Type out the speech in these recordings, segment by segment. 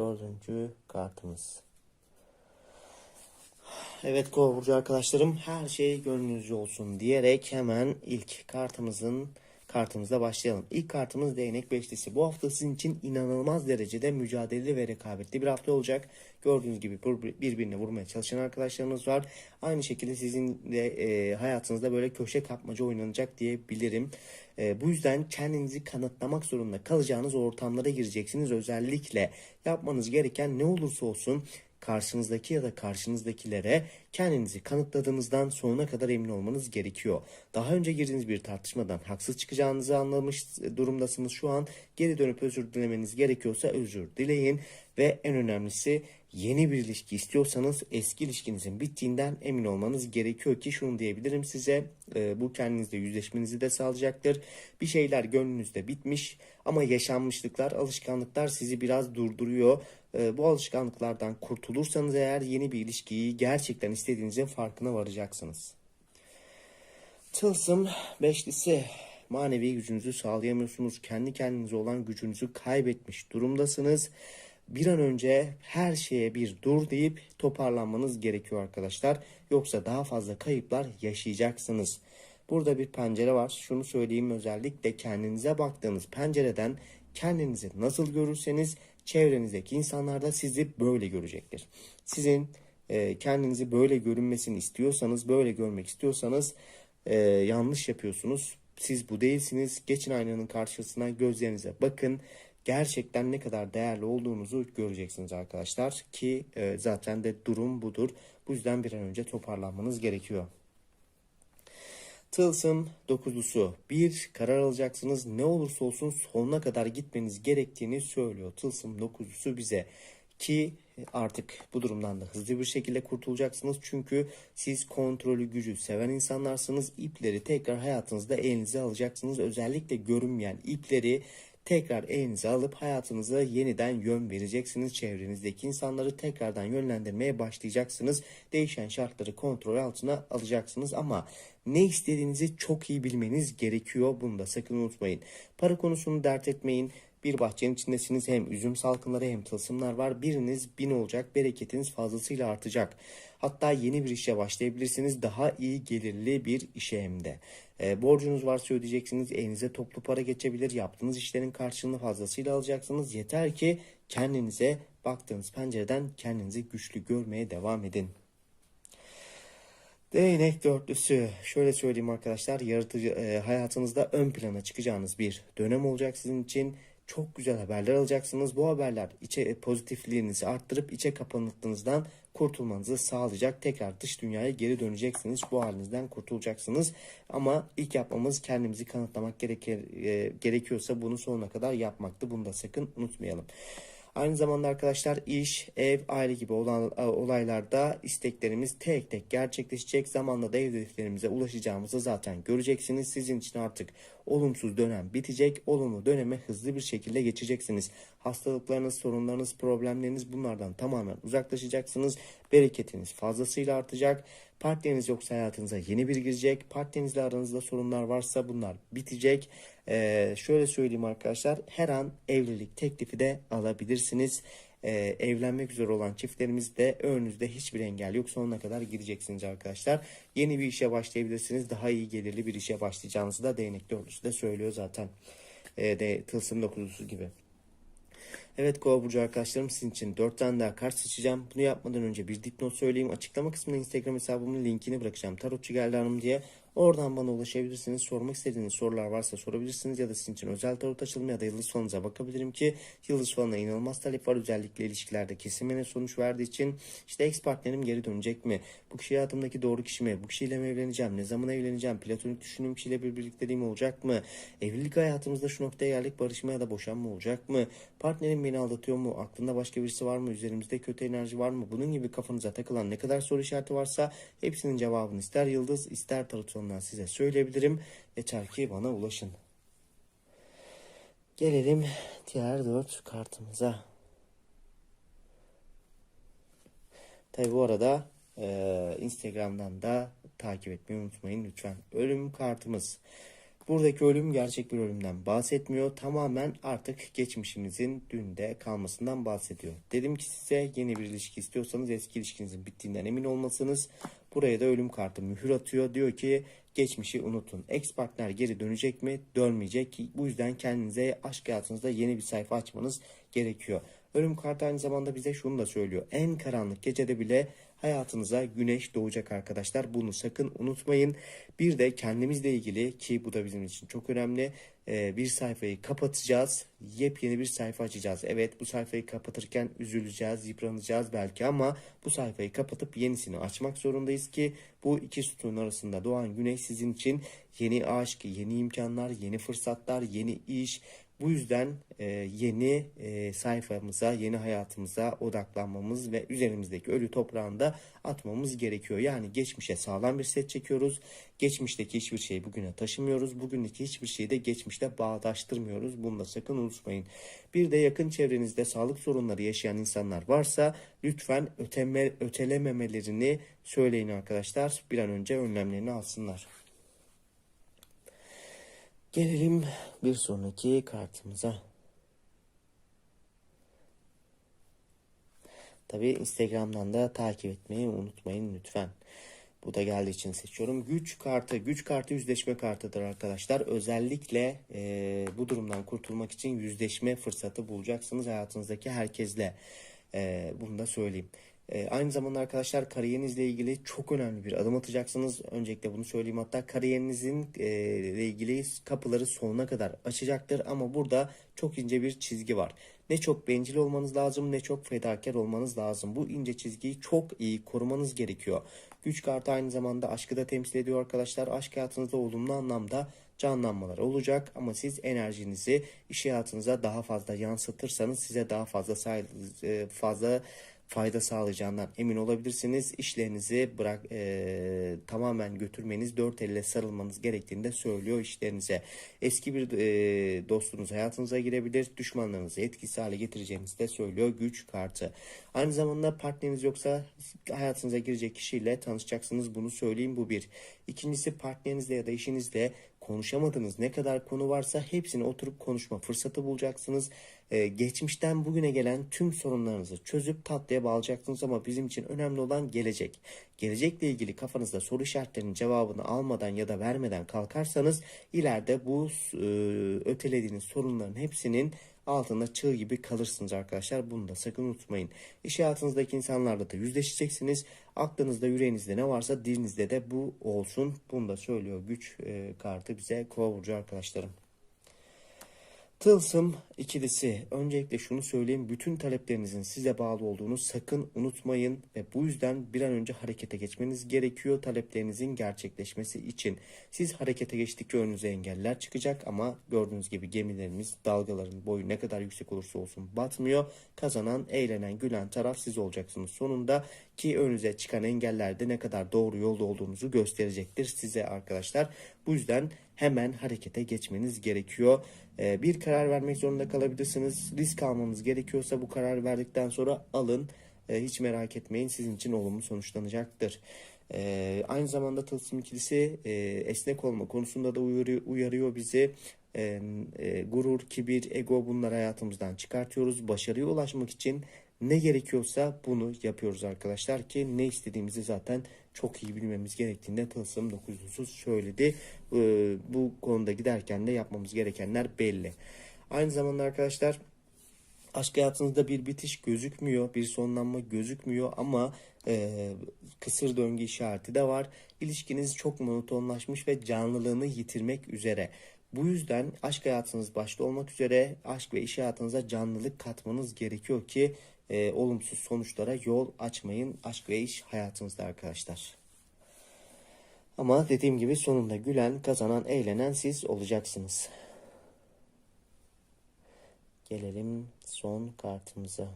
dördüncü kartımız. Evet Kova burcu arkadaşlarım her şey gönlünüzce olsun diyerek hemen ilk kartımızın kartımızla başlayalım. İlk kartımız değnek beşlisi. Bu hafta sizin için inanılmaz derecede mücadeleli ve rekabetli bir hafta olacak. Gördüğünüz gibi bir- birbirine vurmaya çalışan arkadaşlarınız var. Aynı şekilde sizin de e, hayatınızda böyle köşe kapmaca oynanacak diyebilirim. E, bu yüzden kendinizi kanıtlamak zorunda kalacağınız ortamlara gireceksiniz. Özellikle yapmanız gereken ne olursa olsun karşınızdaki ya da karşınızdakilere kendinizi kanıtladığınızdan sonuna kadar emin olmanız gerekiyor. Daha önce girdiğiniz bir tartışmadan haksız çıkacağınızı anlamış durumdasınız şu an. Geri dönüp özür dilemeniz gerekiyorsa özür dileyin ve en önemlisi yeni bir ilişki istiyorsanız eski ilişkinizin bittiğinden emin olmanız gerekiyor ki şunu diyebilirim size e, bu kendinizle yüzleşmenizi de sağlayacaktır. Bir şeyler gönlünüzde bitmiş ama yaşanmışlıklar, alışkanlıklar sizi biraz durduruyor. E, bu alışkanlıklardan kurtulursanız eğer yeni bir ilişkiyi gerçekten istediğinizin farkına varacaksınız. Tılsım beşlisi manevi gücünüzü sağlayamıyorsunuz. Kendi kendinize olan gücünüzü kaybetmiş durumdasınız. Bir an önce her şeye bir dur deyip toparlanmanız gerekiyor arkadaşlar. Yoksa daha fazla kayıplar yaşayacaksınız. Burada bir pencere var. Şunu söyleyeyim özellikle kendinize baktığınız pencereden kendinizi nasıl görürseniz çevrenizdeki insanlar da sizi böyle görecektir. Sizin e, kendinizi böyle görünmesini istiyorsanız, böyle görmek istiyorsanız e, yanlış yapıyorsunuz. Siz bu değilsiniz. Geçin aynanın karşısına gözlerinize bakın. Gerçekten ne kadar değerli olduğunuzu göreceksiniz arkadaşlar. Ki e, zaten de durum budur. Bu yüzden bir an önce toparlanmanız gerekiyor. Tılsım dokuzlusu. Bir karar alacaksınız. Ne olursa olsun sonuna kadar gitmeniz gerektiğini söylüyor. Tılsım dokuzlusu bize. Ki artık bu durumdan da hızlı bir şekilde kurtulacaksınız. Çünkü siz kontrolü gücü seven insanlarsınız. İpleri tekrar hayatınızda elinize alacaksınız. Özellikle görünmeyen ipleri tekrar elinize alıp hayatınıza yeniden yön vereceksiniz. Çevrenizdeki insanları tekrardan yönlendirmeye başlayacaksınız. Değişen şartları kontrol altına alacaksınız ama ne istediğinizi çok iyi bilmeniz gerekiyor. Bunu da sakın unutmayın. Para konusunu dert etmeyin. Bir bahçenin içindesiniz hem üzüm salkımları hem tılsımlar var. Biriniz bin olacak bereketiniz fazlasıyla artacak. Hatta yeni bir işe başlayabilirsiniz. Daha iyi gelirli bir işe hem de. E, borcunuz varsa ödeyeceksiniz. Elinize toplu para geçebilir. Yaptığınız işlerin karşılığını fazlasıyla alacaksınız. Yeter ki kendinize baktığınız pencereden kendinizi güçlü görmeye devam edin. Değnek dörtlüsü. Şöyle söyleyeyim arkadaşlar. Yaratıcı e, hayatınızda ön plana çıkacağınız bir dönem olacak sizin için. Çok güzel haberler alacaksınız. Bu haberler içe pozitifliğinizi arttırıp içe kapanıklığınızdan kurtulmanızı sağlayacak. Tekrar dış dünyaya geri döneceksiniz. Bu halinizden kurtulacaksınız. Ama ilk yapmamız kendimizi kanıtlamak gerekir, e, gerekiyorsa bunu sonuna kadar yapmaktı. Bunu da sakın unutmayalım. Aynı zamanda arkadaşlar iş, ev, aile gibi olan e, olaylarda isteklerimiz tek tek gerçekleşecek. Zamanla da hedeflerimize ulaşacağımızı zaten göreceksiniz. Sizin için artık olumsuz dönem bitecek. Olumlu döneme hızlı bir şekilde geçeceksiniz. Hastalıklarınız, sorunlarınız, problemleriniz bunlardan tamamen uzaklaşacaksınız. Bereketiniz fazlasıyla artacak. Partneriniz yoksa hayatınıza yeni bir girecek. Partnerinizle aranızda sorunlar varsa bunlar bitecek. Ee, şöyle söyleyeyim arkadaşlar. Her an evlilik teklifi de alabilirsiniz. Ee, evlenmek üzere olan çiftlerimizde önünüzde hiçbir engel yok. Sonuna kadar gideceksiniz arkadaşlar. Yeni bir işe başlayabilirsiniz. Daha iyi gelirli bir işe başlayacağınızı da değnek dörtlüsü de söylüyor zaten. Ee, de tılsım dokuzusu gibi. Evet Kova Burcu arkadaşlarım sizin için 4 tane daha kart seçeceğim. Bunu yapmadan önce bir dipnot söyleyeyim. Açıklama kısmına Instagram hesabımın linkini bırakacağım. Tarotçu geldi hanım diye. Oradan bana ulaşabilirsiniz. Sormak istediğiniz sorular varsa sorabilirsiniz. Ya da sizin için özel tarot açılımı ya da yıldız falanıza bakabilirim ki yıldız falına inanılmaz talep var. Özellikle ilişkilerde kesinmene sonuç verdiği için işte ex partnerim geri dönecek mi? Bu kişi hayatımdaki doğru kişi mi? Bu kişiyle mi evleneceğim? Ne zaman evleneceğim? Platonik düşündüğüm kişiyle bir birlikteliğim olacak mı? Evlilik hayatımızda şu noktaya geldik. Barışma ya da boşanma olacak mı? Partnerim beni aldatıyor mu? Aklında başka birisi var mı? Üzerimizde kötü enerji var mı? Bunun gibi kafanıza takılan ne kadar soru işareti varsa hepsinin cevabını ister yıldız ister tarot size söyleyebilirim. Yeter ki bana ulaşın. Gelelim diğer dört kartımıza. Tabi bu arada e, Instagram'dan da takip etmeyi unutmayın lütfen. Ölüm kartımız. Buradaki ölüm gerçek bir ölümden bahsetmiyor. Tamamen artık geçmişinizin dünde kalmasından bahsediyor. Dedim ki size yeni bir ilişki istiyorsanız eski ilişkinizin bittiğinden emin olmasınız. Buraya da ölüm kartı mühür atıyor. Diyor ki geçmişi unutun. Ex partner geri dönecek mi? Dönmeyecek. Bu yüzden kendinize aşk hayatınızda yeni bir sayfa açmanız gerekiyor. Ölüm kartı aynı zamanda bize şunu da söylüyor. En karanlık gecede bile hayatınıza güneş doğacak arkadaşlar. Bunu sakın unutmayın. Bir de kendimizle ilgili ki bu da bizim için çok önemli. e, Bir sayfayı kapatacağız. Yepyeni bir sayfa açacağız. Evet bu sayfayı kapatırken üzüleceğiz, yıpranacağız belki ama bu sayfayı kapatıp yenisini açmak zorundayız ki bu iki sütun arasında doğan güneş sizin için yeni aşk, yeni imkanlar, yeni fırsatlar, yeni iş, bu yüzden e, yeni e, sayfamıza, yeni hayatımıza odaklanmamız ve üzerimizdeki ölü toprağını da atmamız gerekiyor. Yani geçmişe sağlam bir set çekiyoruz. Geçmişteki hiçbir şeyi bugüne taşımıyoruz. Bugündeki hiçbir şeyi de geçmişte bağdaştırmıyoruz. Bunu da sakın unutmayın. Bir de yakın çevrenizde sağlık sorunları yaşayan insanlar varsa lütfen öteme, ötelememelerini söyleyin arkadaşlar. Bir an önce önlemlerini alsınlar. Gelelim bir sonraki kartımıza. Tabi Instagram'dan da takip etmeyi unutmayın lütfen. Bu da geldiği için seçiyorum. Güç kartı, güç kartı yüzleşme kartıdır arkadaşlar. Özellikle e, bu durumdan kurtulmak için yüzleşme fırsatı bulacaksınız hayatınızdaki herkesle. E, bunu da söyleyeyim. E, aynı zamanda arkadaşlar kariyerinizle ilgili çok önemli bir adım atacaksınız. Öncelikle bunu söyleyeyim hatta kariyerinizin e, ile ilgili kapıları sonuna kadar açacaktır. Ama burada çok ince bir çizgi var. Ne çok bencil olmanız lazım ne çok fedakar olmanız lazım. Bu ince çizgiyi çok iyi korumanız gerekiyor. Güç kartı aynı zamanda aşkı da temsil ediyor arkadaşlar. Aşk hayatınızda olumlu anlamda canlanmalar olacak ama siz enerjinizi iş hayatınıza daha fazla yansıtırsanız size daha fazla e, fazla fayda sağlayacağından emin olabilirsiniz. İşlerinizi bırak e, tamamen götürmeniz, dört elle sarılmanız gerektiğini de söylüyor işlerinize. Eski bir e, dostunuz hayatınıza girebilir, düşmanlarınızı etkisiz hale getireceğinizi de söylüyor güç kartı. Aynı zamanda partneriniz yoksa hayatınıza girecek kişiyle tanışacaksınız. Bunu söyleyeyim bu bir. İkincisi partnerinizle ya da işinizle konuşamadığınız ne kadar konu varsa hepsini oturup konuşma fırsatı bulacaksınız. Ee, geçmişten bugüne gelen tüm sorunlarınızı çözüp tatlıya bağlayacaksınız ama bizim için önemli olan gelecek. Gelecekle ilgili kafanızda soru işaretlerinin cevabını almadan ya da vermeden kalkarsanız ileride bu e, ötelediğiniz sorunların hepsinin altında çığ gibi kalırsınız arkadaşlar. Bunu da sakın unutmayın. İş hayatınızdaki insanlarla da yüzleşeceksiniz. Aklınızda, yüreğinizde ne varsa dilinizde de bu olsun. Bunu da söylüyor güç e, kartı bize kova burcu arkadaşlarım. Tılsım ikilisi. Öncelikle şunu söyleyeyim. Bütün taleplerinizin size bağlı olduğunu sakın unutmayın. Ve bu yüzden bir an önce harekete geçmeniz gerekiyor taleplerinizin gerçekleşmesi için. Siz harekete geçtikçe önünüze engeller çıkacak ama gördüğünüz gibi gemilerimiz dalgaların boyu ne kadar yüksek olursa olsun batmıyor. Kazanan, eğlenen, gülen taraf siz olacaksınız sonunda ki önünüze çıkan engellerde ne kadar doğru yolda olduğunuzu gösterecektir size arkadaşlar. Bu yüzden hemen harekete geçmeniz gerekiyor. Ee, bir karar vermek zorunda kalabilirsiniz. Risk almanız gerekiyorsa bu karar verdikten sonra alın. Ee, hiç merak etmeyin sizin için olumlu sonuçlanacaktır. Ee, aynı zamanda tılsım ikilisi e, esnek olma konusunda da uyarıyor, uyarıyor bizi. E, e, gurur, kibir, ego bunları hayatımızdan çıkartıyoruz. Başarıya ulaşmak için ne gerekiyorsa bunu yapıyoruz arkadaşlar ki ne istediğimizi zaten çok iyi bilmemiz gerektiğinde Tılsım 900'ü söyledi. Ee, bu konuda giderken de yapmamız gerekenler belli. Aynı zamanda arkadaşlar Aşk hayatınızda bir bitiş gözükmüyor, bir sonlanma gözükmüyor ama e, kısır döngü işareti de var. İlişkiniz çok monotonlaşmış ve canlılığını yitirmek üzere. Bu yüzden aşk hayatınız başta olmak üzere aşk ve iş hayatınıza canlılık katmanız gerekiyor ki e, olumsuz sonuçlara yol açmayın aşk ve iş hayatınızda arkadaşlar. Ama dediğim gibi sonunda gülen, kazanan, eğlenen siz olacaksınız. Gelelim son kartımıza.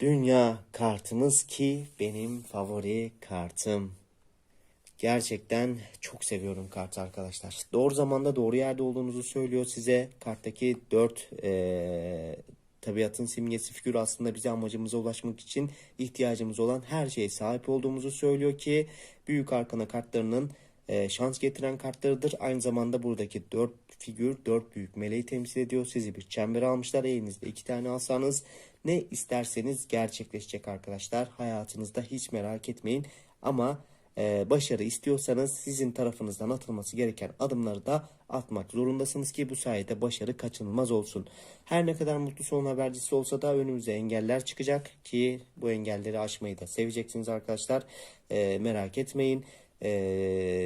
Dünya kartımız ki benim favori kartım. Gerçekten çok seviyorum kartı arkadaşlar. Doğru zamanda doğru yerde olduğunuzu söylüyor size. Karttaki 4 tabiatın simgesi figür aslında bize amacımıza ulaşmak için ihtiyacımız olan her şeye sahip olduğumuzu söylüyor ki büyük arkana kartlarının e, şans getiren kartlarıdır. Aynı zamanda buradaki 4 figür 4 büyük meleği temsil ediyor. Sizi bir çembere almışlar. Elinizde 2 tane alsanız ne isterseniz gerçekleşecek arkadaşlar. Hayatınızda hiç merak etmeyin. Ama e, başarı istiyorsanız sizin tarafınızdan atılması gereken adımları da atmak zorundasınız ki bu sayede başarı kaçınılmaz olsun. Her ne kadar mutlu son habercisi olsa da önümüze engeller çıkacak ki bu engelleri aşmayı da seveceksiniz arkadaşlar. E, merak etmeyin. Ee,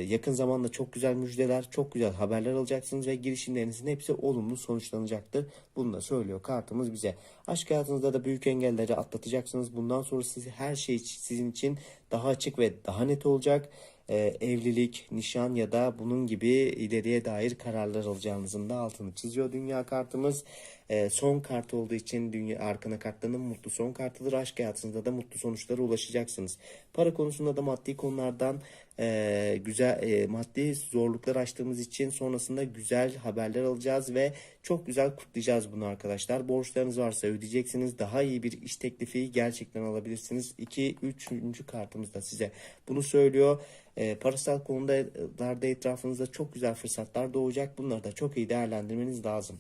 yakın zamanda çok güzel müjdeler, çok güzel haberler alacaksınız ve girişimlerinizin hepsi olumlu sonuçlanacaktır. Bunu da söylüyor kartımız bize. Aşk hayatınızda da büyük engelleri atlatacaksınız. Bundan sonra siz her şey sizin için daha açık ve daha net olacak. Ee, evlilik, nişan ya da bunun gibi ileriye dair kararlar alacağınızın da altını çiziyor dünya kartımız. Ee, son kart olduğu için dünya arkana kartlarının mutlu son kartıdır. Aşk hayatınızda da mutlu sonuçlara ulaşacaksınız. Para konusunda da maddi konulardan e, güzel e, maddi zorluklar açtığımız için sonrasında güzel haberler alacağız ve çok güzel kutlayacağız bunu arkadaşlar. Borçlarınız varsa ödeyeceksiniz. Daha iyi bir iş teklifi gerçekten alabilirsiniz. 2 3. kartımız da size bunu söylüyor. E, parasal konularda etrafınızda çok güzel fırsatlar doğacak. Bunları da çok iyi değerlendirmeniz lazım.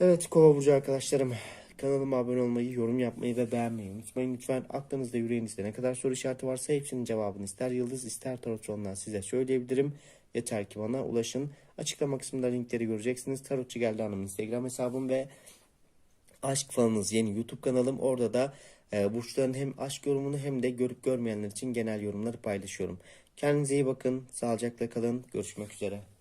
Evet kova burcu arkadaşlarım. Kanalıma abone olmayı, yorum yapmayı ve beğenmeyi unutmayın. Lütfen aklınızda yüreğinizde ne kadar soru işareti varsa hepsinin cevabını ister yıldız ister tarotçuondan size söyleyebilirim. Yeter ki bana ulaşın. Açıklama kısmında linkleri göreceksiniz. Tarotçu Geldi Hanım Instagram hesabım ve Aşk Falınız yeni YouTube kanalım. Orada da e, burçların hem aşk yorumunu hem de görüp görmeyenler için genel yorumları paylaşıyorum. Kendinize iyi bakın. Sağlıcakla kalın. Görüşmek üzere.